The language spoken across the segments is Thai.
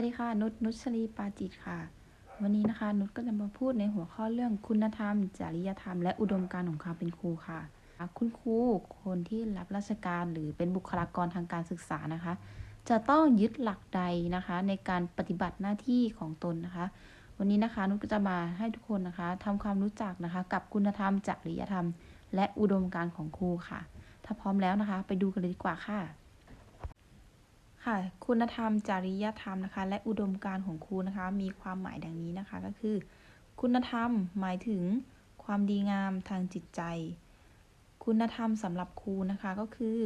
วัสดีค่ะ นุชนุชลีปาจิตค่ะ วันนี้นะคะ นุชก็จะมาพูดในหัวข้อเรื่องคุณธรรม จริยธรรม และอุดมการณ์ของความเป็นครูค่ะ คุณครูคนที่รับราชการหรือเป็นบุคลากรทางการศึกษานะคะ จะต้องยึดหลักใดนะคะ ในการปฏิบัติหน้าที่ของตนนะคะ วันนี้นะคะ นุชก็จะมาให้ทุกคนนะคะทำความรู้จักนะคะ กับคุณธรรม จริยธรรม และอุดมการณ์ของครูค่ะ ถ้าพร้อมแล้วนะคะ ไปดูกันเลยดีกว่าค่ะ ค่ะ คุณธรรม จริยธรรมนะคะ และอุดมการณ์ของครูนะคะ มีความหมายดังนี้นะคะก็คือ คุณธรรมหมายถึงความดีงามทางจิตใจ คุณธรรมสำหรับครูนะคะก็คือ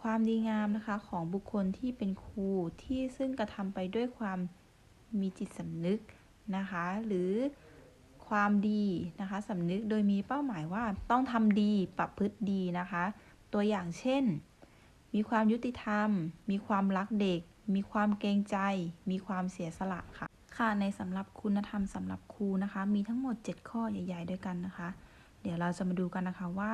ความดีงามนะคะของบุคคลที่เป็นครูที่ซึ่งกระทำไปด้วยความมีจิตสำนึกนะคะ หรือความดีนะคะสำนึกโดยมีเป้าหมายว่าต้องทำดีประพฤติดีนะคะ ตัวอย่างเช่น มีความยุติธรรม มีความรักเด็ก มีความเกรงใจ มีความเสียสละค่ะ ค่ะ ในสำหรับคุณธรรมสำหรับครูนะคะ มีทั้งหมด 7 ข้อใหญ่ ๆ ด้วยกันนะคะ เดี๋ยวเราจะมาดูกันนะคะว่า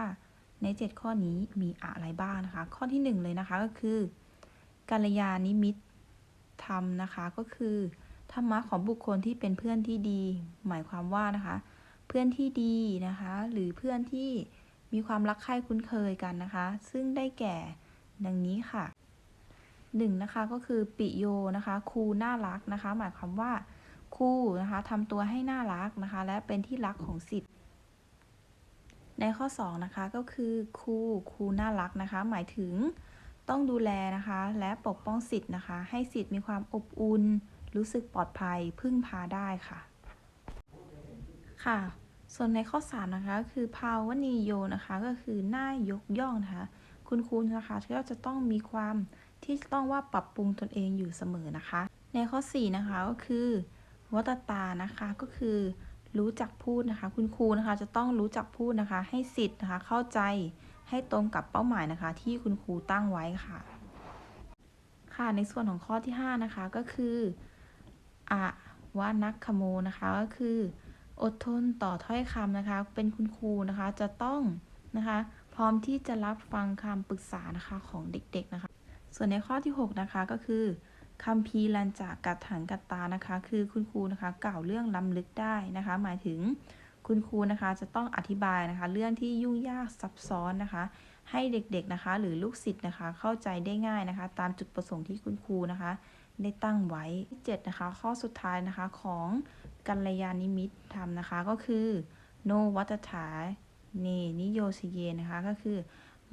ใน 7 ข้อนี้มีอะไรบ้างนะคะ ข้อที่ 1 เลยนะคะก็คือกัลยาณิมิตรธรรมนะคะก็คือธรรมะของบุคคลที่เป็นเพื่อนที่ดี หมายความว่านะคะ เพื่อนที่ดีนะคะ หรือเพื่อนที่มีความรักใคร่คุ้นเคยกันนะคะ ซึ่งได้แก่ ดังนี้ค่ะหนึ่งนะคะก็คือปิโยนะคะครูน่ารักนะคะ หมายความว่าครูนะคะทำตัวให้น่ารักนะคะ และเป็นที่รักของสิทธิ์ในข้อ2นะคะก็คือครูครูน่ารักนะคะ หมายถึงต้องดูแลนะคะ และปกป้องสิทธิ์นะคะ ให้สิทธิ์มีความอบอุ่นรู้สึกปลอดภัยพึ่งพาได้ค่ะ ค่ะ ส่วนในข้อ3นะคะก็คือภาวนีโยนะคะ ก็คือน่ายกย่องนะคะ คุณครูนะคะก็จะต้องมีความที่ต้องว่าปรับปรุงตนเองอยู่เสมอนะคะ ในข้อ 4 นะคะก็คือวัตตานะคะก็คือรู้จักพูดนะคะ คุณครูนะคะจะต้องรู้จักพูดนะคะ ให้สิทธิ์นะคะเข้าใจให้ตรงกับเป้าหมายนะคะ ที่คุณครูตั้งไว้ค่ะ ค่ะในส่วนของข้อที่ 5 นะคะก็คืออะวานักขโมนะคะก็คือ อดทนต่อถ้อยคำนะคะ เป็นคุณครูนะคะจะต้องนะคะ พร้อมที่จะรับฟังคำปรึกษานะคะของเด็กๆนะคะ ส่วนในข้อที่ 6 นะคะก็คือคำพีรันจากกัดถังกัดตานะคะ คือคุณครูนะคะกล่าวเรื่องล้ำลึกได้นะคะ หมายถึงคุณครูนะคะจะต้องอธิบายนะคะ เรื่องที่ยุ่งยากซับซ้อนนะคะ ให้เด็กๆนะคะ หรือลูกศิษย์นะคะ เข้าใจได้ง่ายนะคะ ตามจุดประสงค์ที่คุณครูนะคะ ได้ตั้งไว้ที่7นะคะ ข้อสุดท้ายนะคะของกัลยาณิมิตรธรรมนะคะ ก็คือโนวัตถา เนนิโยชเยนะคะก็คือ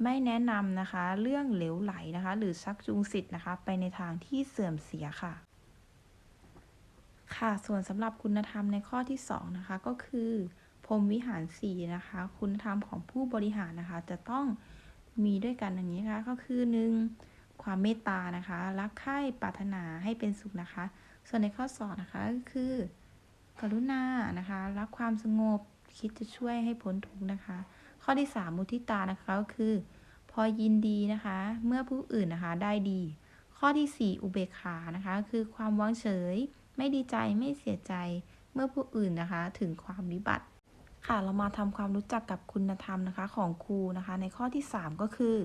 ไม่แนะนำนะคะเรื่องเหลวไหลนะคะ หรือชักจูงสิทธิ์นะคะ ไปในทางที่เสื่อมเสียค่ะ ค่ะส่วนสำหรับคุณธรรมในข้อที่ 2 นะคะ ก็คือพรมวิหาร4นะคะ คุณธรรมของผู้บริหารนะคะ จะต้องมีด้วยกันอย่างนี้นะคะก็คือ 1. ความเมตตานะคะ รักใคร่ปรารถนาให้เป็นสุขนะคะ ส่วนในข้อ2นะคะก็คือ กรุณานะคะ รักความสงบ คิดจะช่วยให้พ้นทุกข์นะคะ ข้อที่ 3 มุทิตานะคะก็คือ พอยินดีนะคะ เมื่อผู้อื่นนะคะได้ดี ข้อที่ 4 อุเบกขานะคะ คือความวางเฉย ไม่ดีใจไม่เสียใจ เมื่อผู้อื่นนะคะ ถึงความวิบัติค่ะเรามาทำความรู้จักกับคุณธรรมนะคะของครูนะคะ ในข้อที่ 3 ก็คือ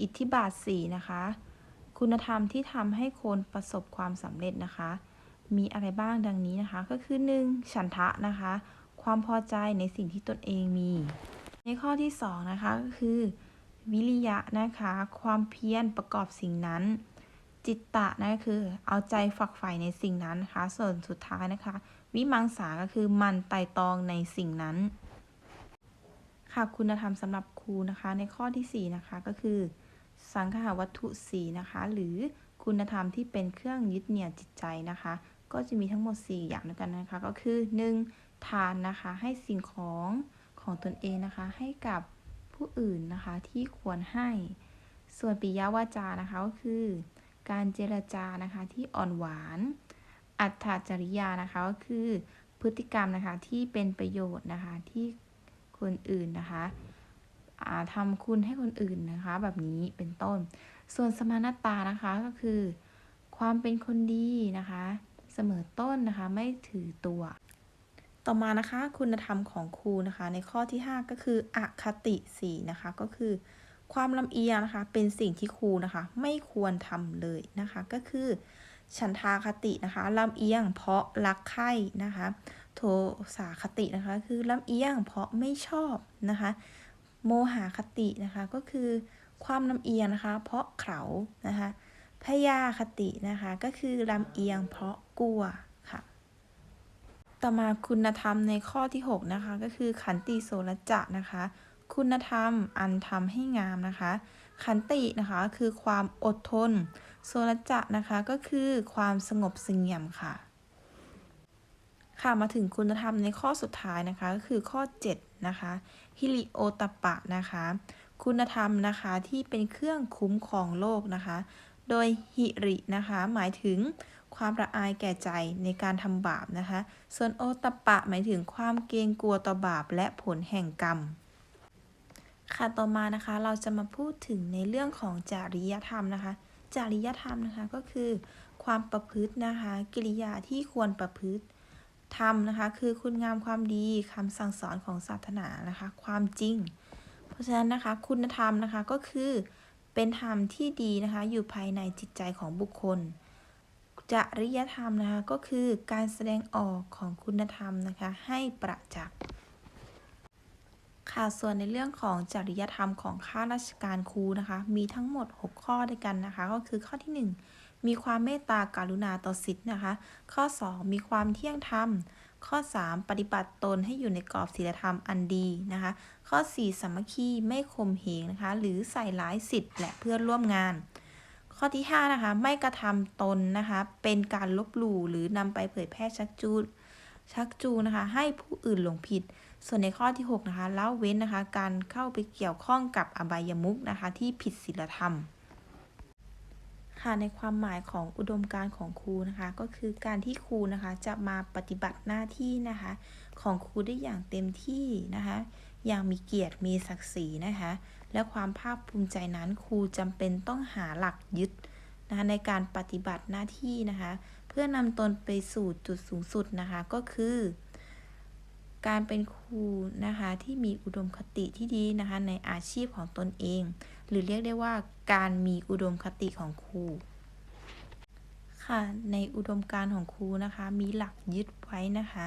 อิทธิบาท4นะคะ คุณธรรมที่ทำให้คนประสบความสำเร็จนะคะ มีอะไรบ้างดังนี้นะคะ ก็คือ 1. ฉันทะนะคะ ความพอใจในสิ่งที่ตนเองมี ในข้อที่ 2 นะคะก็คือ วิริยะนะคะ ความเพียรประกอบสิ่งนั้น จิตตะนะคือเอาใจฝักใฝ่ในสิ่งนั้นนะคะส่วนสุดท้ายนะคะ วิมังสาก็คือมันไต่ตองในสิ่งนั้น ค่ะคุณธรรมสำหรับครูนะคะ ในข้อที่ 4 นะคะก็คือ สังขาวัตถุสีนะคะ หรือคุณธรรมที่เป็นเครื่องยึดเหนี่ยวจิตใจนะคะ ก็จะมีทั้งหมด 4 อย่างด้วยกันนะคะ ก็คือ 1. ทานนะคะให้สิ่งของของตนเองนะคะ ให้กับผู้อื่นนะคะที่ควรให้ ส่วนปิยวาจานะคะก็คือ การเจรจานะคะที่อ่อนหวาน อัตถจริยานะคะก็คือ พฤติกรรมนะคะที่เป็นประโยชน์นะคะที่คนอื่นนะคะทำคุณให้คนอื่นนะคะ แบบนี้เป็นต้น ส่วนสมานตานะคะก็คือ ความเป็นคนดีนะคะ เสมอต้นนะคะไม่ถือตัว ต่อมานะคะคุณธรรมของครูนะคะ ในข้อที่ 5 ก็คืออคติ4นะคะก็คือ ความลำเอียงนะคะเป็นสิ่งที่ครูนะคะ ไม่ควรทำเลยนะคะ ก็คือ ฉันทาคตินะคะลำเอียงเพราะรักใคร่นะคะ โทสาคตินะคะคือลำเอียงเพราะไม่ชอบนะคะ โมหาคตินะคะก็คือความลำเอียงนะคะเพราะเขานะคะพยาคตินะคะก็คือลำเอียงเพราะกลัว ต่อมาคุณธรรมในข้อที่ 6 นะคะ ก็คือขันติโสรจะนะคะ คุณธรรมอันทำให้งามนะคะ ขันตินะคะคือความอดทน โสรจะนะคะก็คือความสงบเสงี่ยมค่ะ ค่ะมาถึงคุณธรรมในข้อสุดท้ายนะคะ ก็คือข้อ 7 นะคะฮิริโอตปะนะคะ คุณธรรมนะคะที่เป็นเครื่องคุ้มครองโลกนะคะ โดยหิรินะคะ หมายถึง ความละอายแก่ใจในการทำบาปนะคะ ส่วนโอตปปะหมายถึงความเกรงกลัวต่อบาปและผลแห่งกรรม ค่ะต่อมานะคะเราจะมาพูดถึงในเรื่องของจริยธรรมนะคะ จริยธรรมนะคะก็คือ ความประพฤตินะคะ กิริยาที่ควรประพฤติธรรมนะคะ คือคุณงามความดีคำสั่งสอนของศาสนานะคะ ความจริง เพราะฉะนั้นนะคะ คุณธรรมนะคะก็คือเป็นธรรมที่ดีนะคะ อยู่ภายในจิตใจของบุคคล จริยธรรมนะคะก็คือการแสดงออกของคุณธรรมนะคะให้ประจักษ์ค่ะส่วนในเรื่องของจริยธรรมของข้าราชการครูนะคะ มีทั้งหมด 6 ข้อด้วยกันนะคะ ก็คือข้อที่ 1 มีความเมตตาการุณาต่อสิทธิ์นะคะ ข้อ 2 มีความเที่ยงธรรม ข้อ 3 ปฏิบัติตนให้อยู่ในกรอบศีลธรรมอันดีนะคะ ข้อ 4สามัคคีไม่ข่มเหงนะคะ หรือใส่ร้ายสิทธิ์และเพื่อนร่วมงาน ข้อที่ 5 นะคะ ไม่กระทำตนนะคะ เป็นการลบหลู่หรือนำไปเผยแพร่ชักจูชักจูนะคะ ให้ผู้อื่นหลงผิด ส่วนในข้อที่ 6 นะคะละเว้นนะคะ การเข้าไปเกี่ยวข้องกับอบายมุขนะคะ ที่ผิดศีลธรรมค่ะในความหมายของอุดมการของครูนะคะ ก็คือการที่ครูนะคะจะมาปฏิบัติหน้าที่นะคะ ของครูได้อย่างเต็มที่นะคะ อย่างมีเกียรติมีศักดิ์ศรีนะคะ และความภาคภูมิใจนั้นครูจำเป็นต้องหาหลักยึดนะคะในการปฏิบัติหน้าที่นะคะ เพื่อนำตนไปสู่จุดสูงสุดนะคะก็คือ การเป็นครูนะคะที่มีอุดมคติที่ดีนะคะในอาชีพของตนเอง หรือเรียกได้ว่าการมีอุดมคติของครูค่ะในอุดมการของครูนะคะ มีหลักยึดไว้นะคะ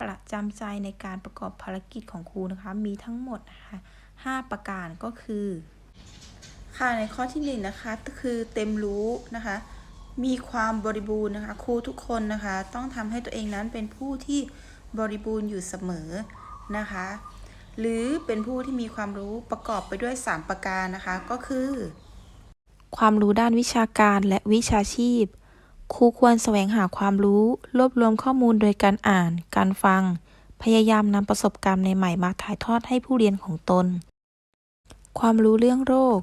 ประจำใจในการประกอบภารกิจของครูนะคะ มีทั้งหมดนะคะ 5 ประการก็คือ ค่ะในข้อที่หนึ่งนะคะก็คือเต็มรู้นะคะ มีความบริบูรณ์นะคะครูทุกคนนะคะ ต้องทำให้ตัวเองนั้นเป็นผู้ที่บริบูรณ์อยู่เสมอนะคะ หรือเป็นผู้ที่มีความรู้ประกอบไปด้วย 3 ประการนะคะก็คือ ความรู้ด้านวิชาการและวิชาชีพครูควรแสวงหาความรู้ รวบรวมข้อมูลโดยการอ่าน การฟัง พยายามนำประสบการณ์ใหม่ๆมาถ่ายทอดให้ผู้เรียนของตน ความรู้เรื่องโรค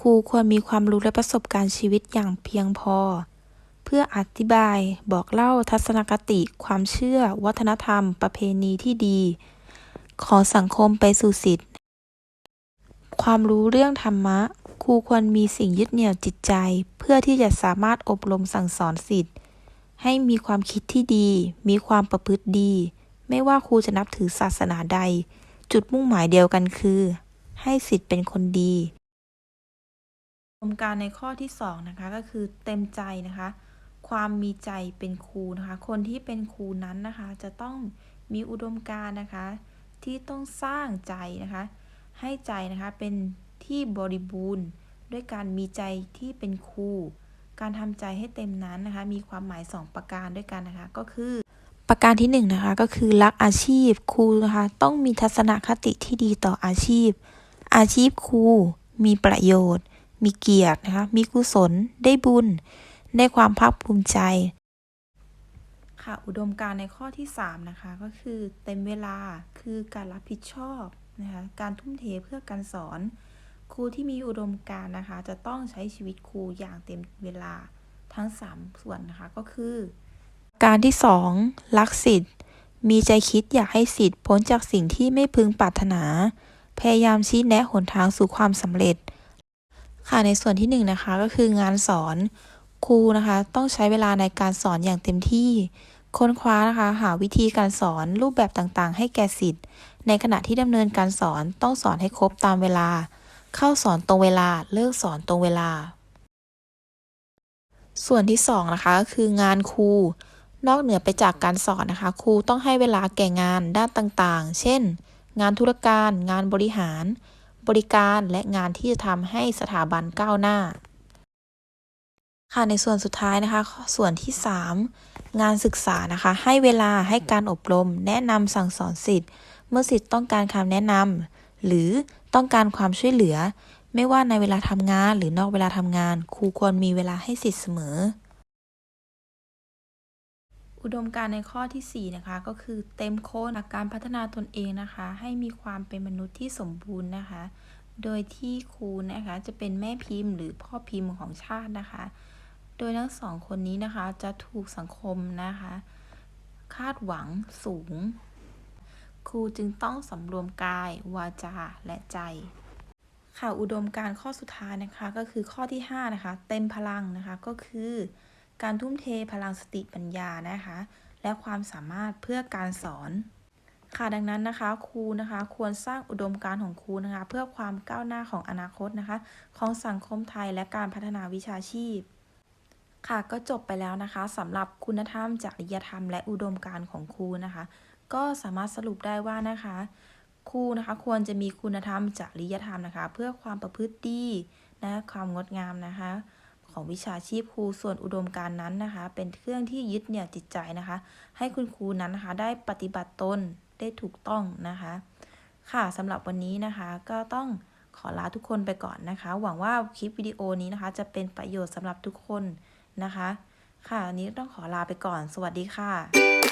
ครูควรมีความรู้และประสบการณ์ชีวิตอย่างเพียงพอ เพื่ออธิบายบอกเล่าทัศนคติ ความเชื่อ วัฒนธรรม ประเพณีที่ดี ของสังคมไปสู่สิทธิ์ความรู้เรื่องธรรมะ ครูควรมีสิ่งยึดเหนี่ยวจิตใจ เพื่อที่จะสามารถอบรมสั่งสอนสิทธิ์ ให้มีความคิดที่ดี มีความประพฤติดี ไม่ว่าครูจะนับถือศาสนาใด จุดมุ่งหมายเดียวกันคือ ให้สิทธิ์เป็นคนดีอุดมการในข้อที่สองนะคะก็คือเต็มใจนะคะ ความมีใจเป็นครูนะคะ คนที่เป็นครูนั้นนะคะ จะต้องมีอุดมการนะคะ ที่ต้องสร้างใจนะคะ ให้ใจนะคะเป็นที่บริบูรณ์ ด้วยการมีใจที่เป็นครูการทำใจให้เต็มนั้นนะคะ มีความหมาย 2 ประการด้วยกันนะคะ ก็คือ ประการที่1นงนะคะก็คือรักอาชีพครูนะคะต้องมีทัศนคติที่ดีต่ออาชีพ อาชีพครูมีประโยชน์ มีเกียรตินะคะมีกุศล ได้บุญ ได้ความภาคภูมิใจ ค่ะอุดมการในข้อที่ 3 นะคะ ก็คือเต็มเวลาคือการรับผิดชอบนะคะการทุ่มเทเพื่อการสอน ครูที่มีอุดมการนะคะ จะต้องใช้ชีวิตครูอย่างเต็มเวลาทั้ง 3 ส่วนนะคะก็คือ การที่ 2 รักสิทธิ์ มีใจคิดอยากให้สิทธิ์พ้นจากสิ่งที่ไม่พึงปรารถนา พยายามชี้แนะหนทางสู่ความสำเร็จ ค่ะในส่วนที่1นงนะคะก็คืองานสอน ครูนะคะต้องใช้เวลาในการสอนอย่างเต็มที่ ค้นคว้านะคะหาวิธีการสอนรูปแบบต่างๆ ให้แก่สิทธิ์ ในขณะที่ดำเนินการสอนต้องสอนให้ครบตามเวลา เข้าสอนตรงเวลาเลิกสอนตรงเวลา ส่วนที่สองนะคะก็คืองานครู นอกเหนือไปจากการสอนนะคะ ครูต้องให้เวลาแก่งานด้านต่างๆ เช่น งานธุรการ งานบริหาร บริการและงานที่จะทำให้สถาบันก้าวหน้า ค่ะในส่วนสุดท้ายนะคะ ส่วนที่ 3 งานศึกษานะคะ ให้เวลาให้การอบรม แนะนำสั่งสอนสิทธิ์ เมื่อสิทธิ์ต้องการคำแนะนำหรือต้องการความช่วยเหลือ ไม่ว่าในเวลาทำงานหรือนอกเวลาทำงาน ครูควรมีเวลาให้สิทธิ์เสมอ อุดมการณ์ในข้อทีสี่ 4 นะคะ ก็คือเต็มโค้ดการพัฒนาตนเองนะคะ ให้มีความเป็นมนุษย์ที่สมบูรณ์นะคะ โดยที่ครูนะคะจะเป็นแม่พิมพ์ หรือพ่อพิมพ์ของชาตินะคะ โดยทั้งสองคนนี้นะคะจะถูกสังคมนะคะ คาดหวังสูง ครูจึงต้องสำรวมกาย วาจา และใจ ค่ะอุดมการข้อสุดท้ายนะคะ ก็คือข้อที่ 5 นะคะ เต็มพลังนะคะก็คือ การทุ่มเทพลังสติปัญญานะคะ และความสามารถเพื่อการสอน ค่ะดังนั้นนะคะครูนะคะควรสร้างอุดมการณ์ของครูนะคะ เพื่อความก้าวหน้าของอนาคตนะคะ ของสังคมไทยและการพัฒนาวิชาชีพ ค่ะก็จบไปแล้วนะคะสำหรับคุณธรรมจริยธรรม และอุดมการณ์ของครูนะคะ ก็สามารถสรุปได้ว่านะคะครูนะคะควรจะมีคุณธรรมจริยธรรมนะคะ เพื่อความประพฤติดีนะความงดงามนะคะ ของวิชาชีพครูส่วนอุดมการนั้นนะคะ เป็นเครื่องที่ยึดเหนี่ยวจิตใจนะคะ ให้คุณครูนั้นนะคะได้ปฏิบัติตนได้ถูกต้องนะคะ ค่ะสำหรับวันนี้นะคะก็ต้องขอลาทุกคนไปก่อนนะคะ หวังว่าคลิปวิดีโอนี้นะคะ จะเป็นประโยชน์สำหรับทุกคนนะคะ ค่ะวันนี้ต้องขอลาไปก่อน สวัสดีค่ะ